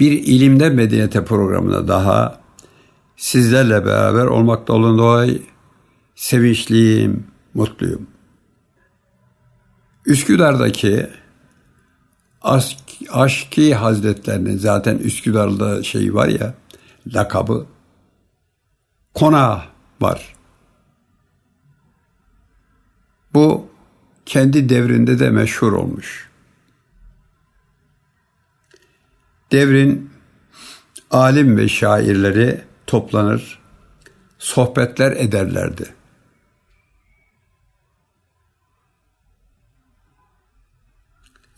Bir ilimde medeniyete programına daha sizlerle beraber olmakta olan dolayı sevinçliyim, mutluyum. Üsküdar'daki Aşk, Aşki Hazretlerinin zaten Üsküdar'da şey var ya lakabı konağı var. Bu kendi devrinde de meşhur olmuş. Devrin alim ve şairleri toplanır, sohbetler ederlerdi.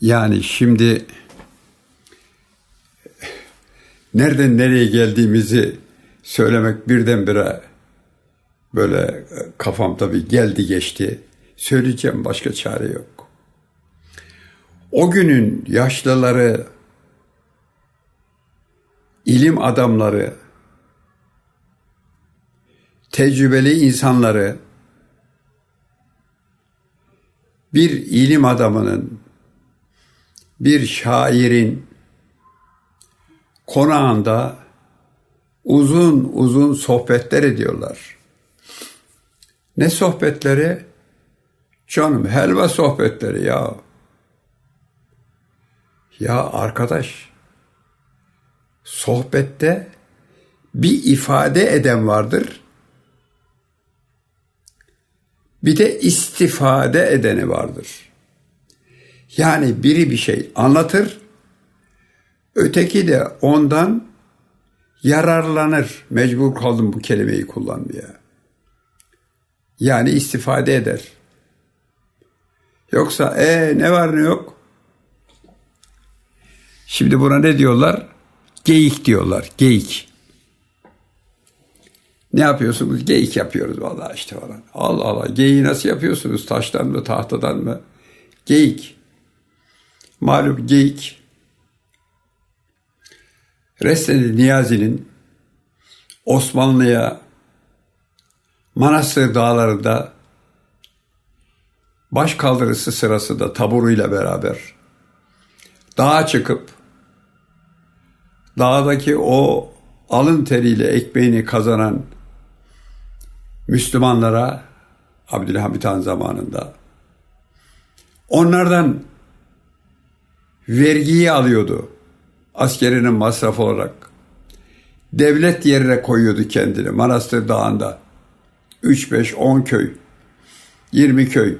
Yani şimdi nereden nereye geldiğimizi söylemek birdenbire böyle kafam tabii geldi geçti. Söyleyeceğim başka çare yok. O günün yaşlıları, ilim adamları, tecrübeli insanları bir ilim adamının, bir şairin konağında uzun uzun sohbetler ediyorlar. Ne sohbetleri? Canım helva sohbetleri ya. Ya arkadaş, sohbette bir ifade eden vardır. Bir de istifade edeni vardır. Yani biri bir şey anlatır, öteki de ondan yararlanır. Mecbur kaldım bu kelimeyi kullanmaya. Yani istifade eder. Yoksa e ne var ne yok? Şimdi buna ne diyorlar? Geyik diyorlar. Geyik. Ne yapıyorsunuz? Geyik yapıyoruz vallahi işte falan. Allah Allah. Geyiği nasıl yapıyorsunuz? Taştan mı, tahtadan mı? Geyik. Malum geyik. Resneli Niyazi'nin Osmanlı'ya Manastır dağlarında baş kaldırısı sırasında taburuyla beraber dağa çıkıp dağdaki o alın teriyle ekmeğini kazanan Müslümanlara Abdülhamit Han zamanında onlardan vergiyi alıyordu askerinin masraf olarak. Devlet yerine koyuyordu kendini Manastır Dağı'nda. 3, 5, 10 köy, 20 köy.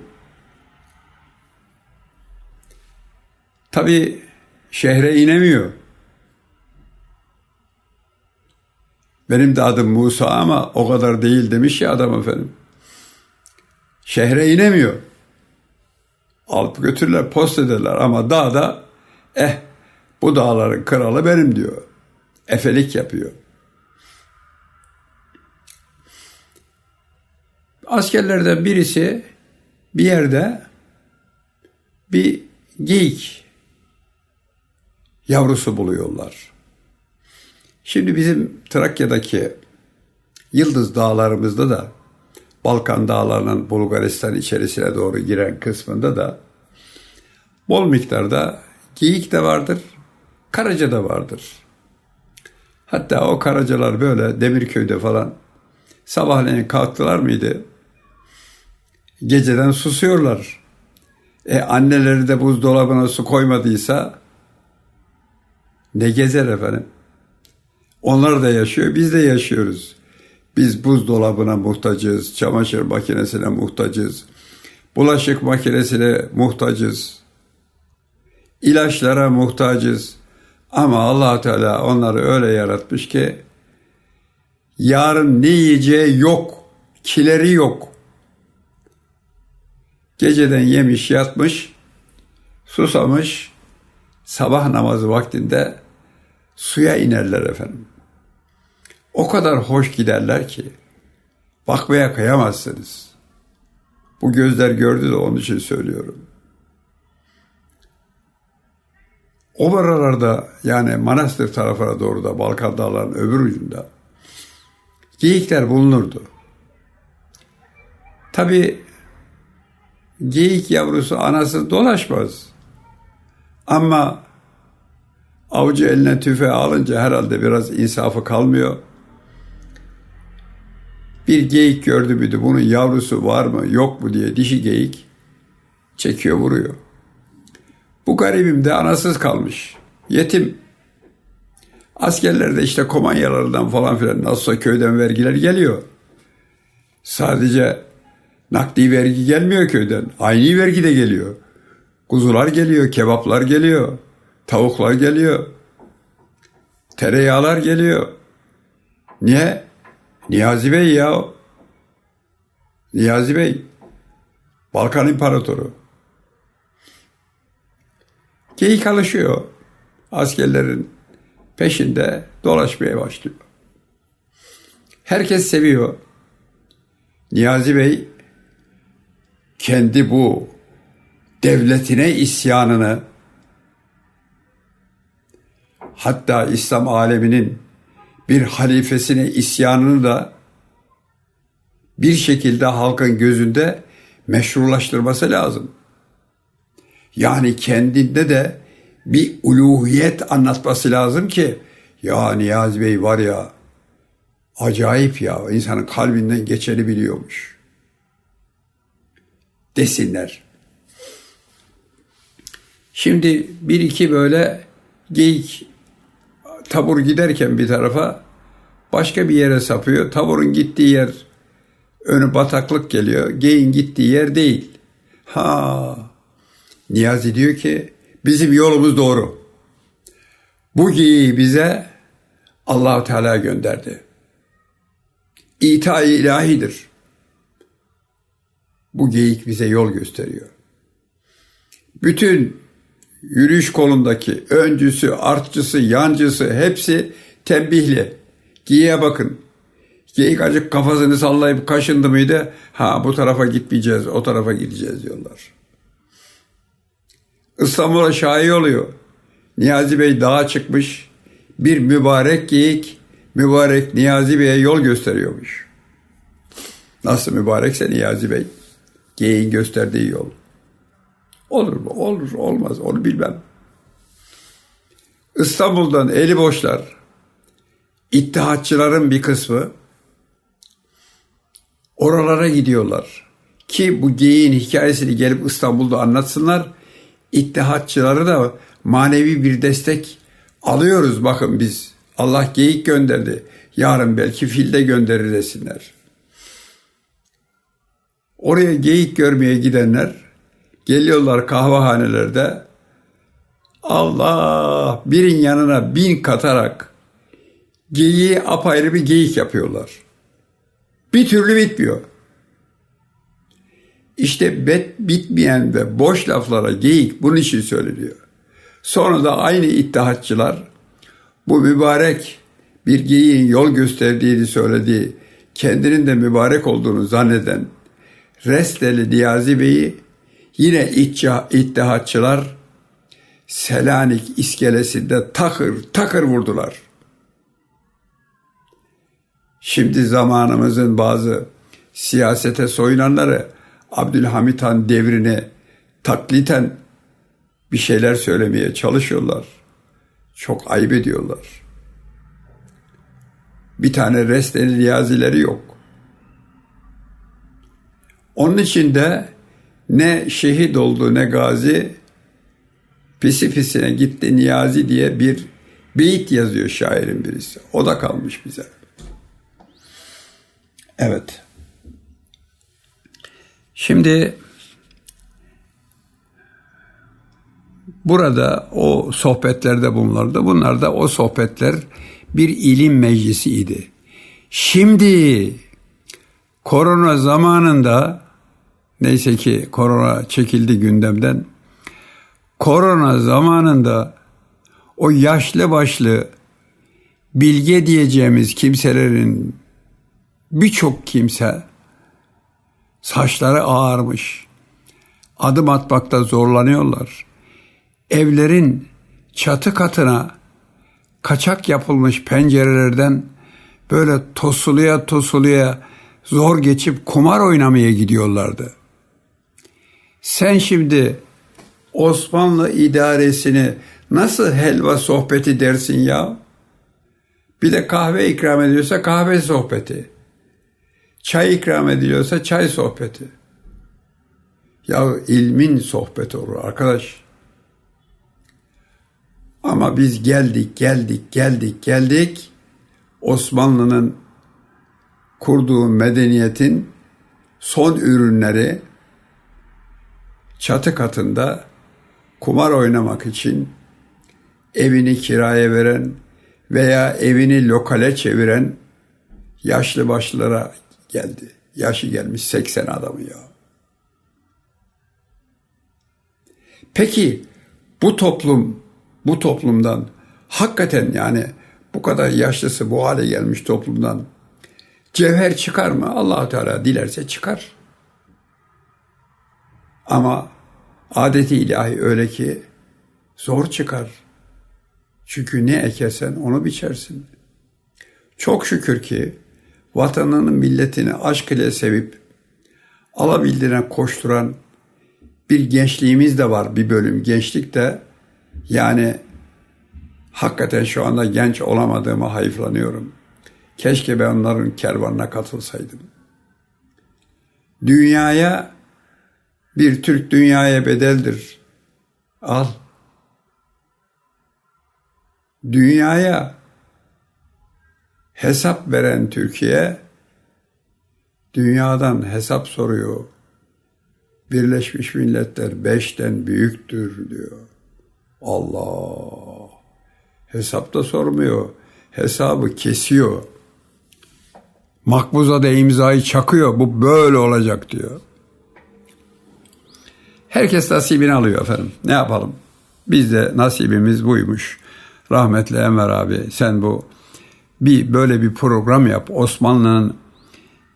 Tabi şehre inemiyor. Benim de adım Musa ama o kadar değil demiş ya adam efendim. Şehre inemiyor. Alıp götürürler, post ederler ama dağda eh bu dağların kralı benim diyor. Efelik yapıyor. Askerlerden birisi bir yerde bir geyik yavrusu buluyorlar. Şimdi bizim Trakya'daki Yıldız dağlarımızda da Balkan dağlarının Bulgaristan içerisine doğru giren kısmında da bol miktarda geyik de vardır, karaca da vardır. Hatta o karacalar böyle Demirköy'de falan sabahleyin kalktılar mıydı? Geceden susuyorlar. E anneleri de buzdolabına su koymadıysa ne gezer efendim? Onlar da yaşıyor, biz de yaşıyoruz. Biz buzdolabına muhtacız, çamaşır makinesine muhtacız, bulaşık makinesine muhtacız, ilaçlara muhtacız. Ama allah Teala onları öyle yaratmış ki yarın ne yiyeceği yok, kileri yok. Geceden yemiş yatmış, susamış, sabah namazı vaktinde suya inerler efendim. O kadar hoş giderler ki bakmaya kıyamazsınız. Bu gözler gördü de onun için söylüyorum. O aralarda yani Manastır tarafına doğru da Balkan Dağları'nın öbür ucunda geyikler bulunurdu. Tabi geyik yavrusu anası dolaşmaz. Ama avcı eline tüfeği alınca herhalde biraz insafı kalmıyor. Bir geyik gördü müydü bunun yavrusu var mı yok mu diye dişi geyik çekiyor vuruyor. Bu garibim de anasız kalmış. Yetim. Askerler de işte komanyalarından falan filan nasılsa köyden vergiler geliyor. Sadece nakdi vergi gelmiyor köyden. Aynı vergi de geliyor. Kuzular geliyor, kebaplar geliyor, tavuklar geliyor, tereyağlar geliyor. Niye? Niyazi Bey ya. Niyazi Bey. Balkan İmparatoru. Geyik alışıyor. Askerlerin peşinde dolaşmaya başlıyor. Herkes seviyor. Niyazi Bey kendi bu devletine isyanını hatta İslam aleminin bir halifesine isyanını da bir şekilde halkın gözünde meşrulaştırması lazım. Yani kendinde de bir uluhiyet anlatması lazım ki ya Niyazi Bey var ya acayip ya insanın kalbinden geçeni biliyormuş desinler. Şimdi bir iki böyle geyik tabur giderken bir tarafa başka bir yere sapıyor. Taburun gittiği yer önü bataklık geliyor. Geyin gittiği yer değil. Ha Niyazi diyor ki bizim yolumuz doğru. Bu geyiği bize allah Teala gönderdi. İta ilahidir. Bu geyik bize yol gösteriyor. Bütün yürüyüş kolundaki öncüsü, artçısı, yancısı hepsi tembihli. Geyiğe bakın. Geyik acık kafasını sallayıp kaşındı mıydı? Ha bu tarafa gitmeyeceğiz, o tarafa gideceğiz diyorlar. İstanbul'a şahi oluyor. Niyazi Bey dağa çıkmış. Bir mübarek geyik mübarek Niyazi Bey'e yol gösteriyormuş. Nasıl mübarekse Niyazi Bey. Geyiğin gösterdiği yol. Olur mu? Olur, olmaz. Onu bilmem. İstanbul'dan eli boşlar. İttihatçıların bir kısmı oralara gidiyorlar. Ki bu geyiğin hikayesini gelip İstanbul'da anlatsınlar. İttihatçıları da manevi bir destek alıyoruz bakın biz. Allah geyik gönderdi. Yarın belki fil de gönderir desinler. Oraya geyik görmeye gidenler geliyorlar kahvehanelerde Allah birin yanına bin katarak geyiği apayrı bir geyik yapıyorlar. Bir türlü bitmiyor. İşte bet, bitmeyen ve boş laflara geyik bunun için söyleniyor. Sonra da aynı iddihatçılar bu mübarek bir geyiğin yol gösterdiğini söylediği, kendinin de mübarek olduğunu zanneden Resteli Niyazi Bey'i yine iddihatçılar Selanik iskelesinde takır takır vurdular. Şimdi zamanımızın bazı siyasete soyunanları Abdülhamit Han devrini takliten bir şeyler söylemeye çalışıyorlar. Çok ayıp ediyorlar. Bir tane Resteli Niyazileri yok. Onun için de ne şehit oldu ne gazi pisi pisine gitti Niyazi diye bir beyit yazıyor şairin birisi. O da kalmış bize. Evet. Şimdi burada o sohbetlerde bunlarda bunlar da o sohbetler bir ilim meclisiydi. Şimdi korona zamanında neyse ki korona çekildi gündemden. Korona zamanında o yaşlı başlı bilge diyeceğimiz kimselerin birçok kimse saçları ağarmış. Adım atmakta zorlanıyorlar. Evlerin çatı katına kaçak yapılmış pencerelerden böyle tosuluya tosuluya zor geçip kumar oynamaya gidiyorlardı. Sen şimdi Osmanlı idaresini nasıl helva sohbeti dersin ya? Bir de kahve ikram ediyorsa kahve sohbeti. Çay ikram ediliyorsa çay sohbeti. Ya ilmin sohbeti olur arkadaş. Ama biz geldik, geldik, geldik, geldik. Osmanlı'nın kurduğu medeniyetin son ürünleri çatı katında kumar oynamak için evini kiraya veren veya evini lokale çeviren yaşlı başlılara geldi. Yaşı gelmiş 80 adamı ya. Peki bu toplum, bu toplumdan hakikaten yani bu kadar yaşlısı bu hale gelmiş toplumdan cevher çıkar mı? allah Teala dilerse çıkar. Ama adeti ilahi öyle ki zor çıkar. Çünkü ne ekersen onu biçersin. Çok şükür ki vatanının milletini aşk ile sevip alabildiğine koşturan bir gençliğimiz de var bir bölüm gençlik de yani hakikaten şu anda genç olamadığıma hayıflanıyorum. Keşke ben onların kervanına katılsaydım. Dünyaya bir Türk dünyaya bedeldir. Al. Dünyaya hesap veren Türkiye dünyadan hesap soruyor. Birleşmiş Milletler beşten büyüktür diyor. Allah. Hesap da sormuyor. Hesabı kesiyor. Makbuza da imzayı çakıyor. Bu böyle olacak diyor. Herkes nasibini alıyor efendim. Ne yapalım? Biz de nasibimiz buymuş. Rahmetli Enver abi sen bu bir böyle bir program yap. Osmanlı'nın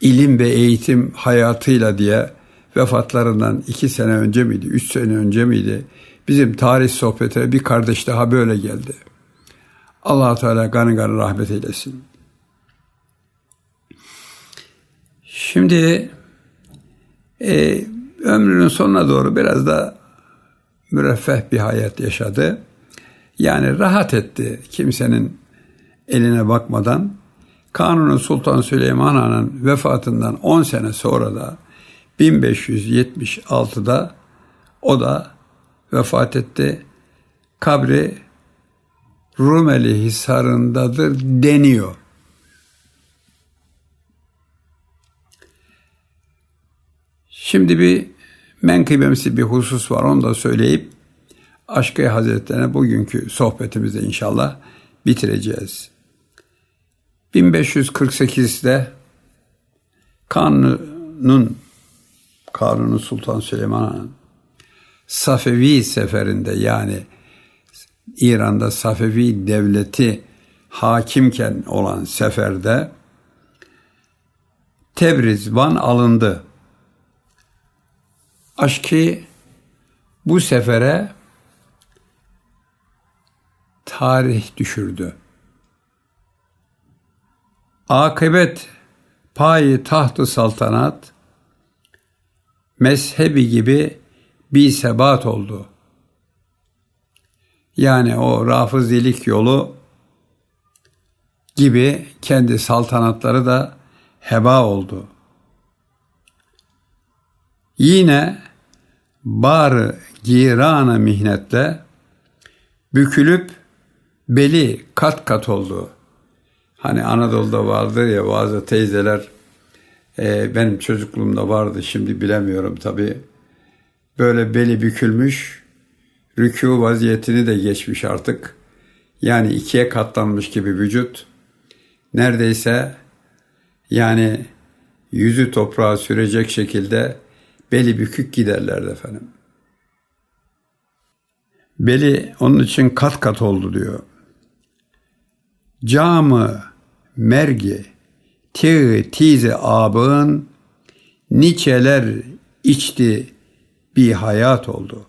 ilim ve eğitim hayatıyla diye vefatlarından iki sene önce miydi, üç sene önce miydi? Bizim tarih sohbetine bir kardeş daha böyle geldi. allah Teala ganı ganı rahmet eylesin. Şimdi e, ömrünün sonuna doğru biraz da müreffeh bir hayat yaşadı. Yani rahat etti kimsenin eline bakmadan. Kanuni Sultan Süleyman Han'ın vefatından 10 sene sonra da 1576'da o da vefat etti. Kabri Rumeli Hisarı'ndadır deniyor. Şimdi bir menkıbemsi bir husus var onu da söyleyip Aşkı Hazretlerine bugünkü sohbetimizi inşallah bitireceğiz. 1548'de Kanun'un Kanuni Sultan Süleyman'ın Safevi seferinde yani İran'da Safevi devleti hakimken olan seferde Tebriz, Van alındı. Aşkı bu sefere tarih düşürdü. Akıbet payı tahtı saltanat mezhebi gibi bir sebat oldu. Yani o rafizilik yolu gibi kendi saltanatları da heba oldu. Yine bar girana mihnetle bükülüp beli kat kat oldu. Hani Anadolu'da vardır ya bazı teyzeler e, benim çocukluğumda vardı şimdi bilemiyorum tabi. Böyle beli bükülmüş, rükû vaziyetini de geçmiş artık. Yani ikiye katlanmış gibi vücut. Neredeyse yani yüzü toprağa sürecek şekilde beli bükük giderlerdi efendim. Beli onun için kat kat oldu diyor. camı mergi tığ tizi abın niçeler içti bir hayat oldu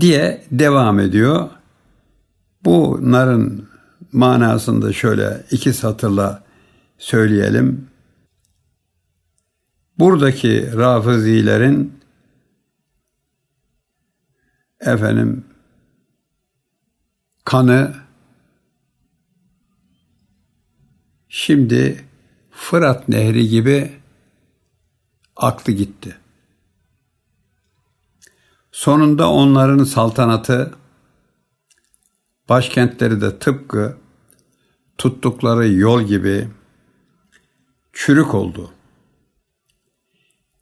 diye devam ediyor. Bunların manasında şöyle iki satırla söyleyelim. Buradaki rafizilerin efendim kanı şimdi Fırat Nehri gibi aklı gitti. Sonunda onların saltanatı başkentleri de tıpkı tuttukları yol gibi çürük oldu.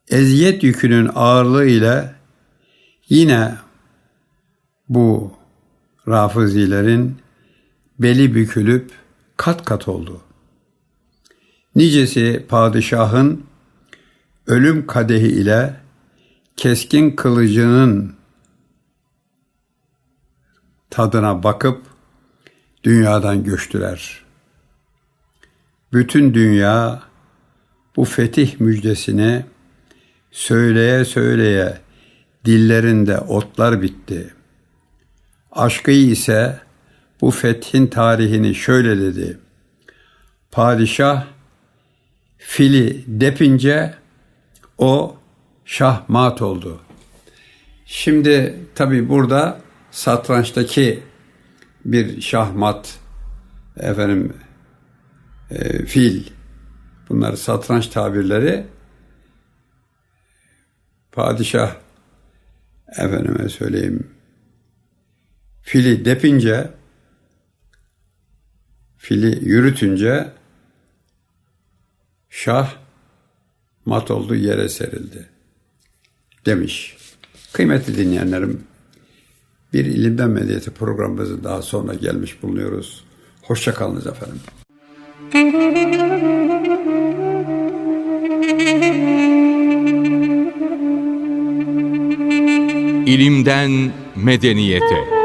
Eziyet yükünün ağırlığı ile yine bu rafizilerin beli bükülüp kat kat oldu. Nicesi padişahın ölüm kadehi ile keskin kılıcının tadına bakıp dünyadan göçtüler. Bütün dünya bu fetih müjdesini söyleye söyleye dillerinde otlar bitti. Aşkı ise bu fethin tarihini şöyle dedi. Padişah fili depince o şahmat oldu. Şimdi tabi burada satrançtaki bir şahmat efendim e, fil bunlar satranç tabirleri padişah efendime söyleyeyim fili depince fili yürütünce şah mat oldu yere serildi demiş. Kıymetli dinleyenlerim bir ilimden medeniyeti programımızın daha sonra gelmiş bulunuyoruz. Hoşçakalınız efendim. İlimden medeniyete.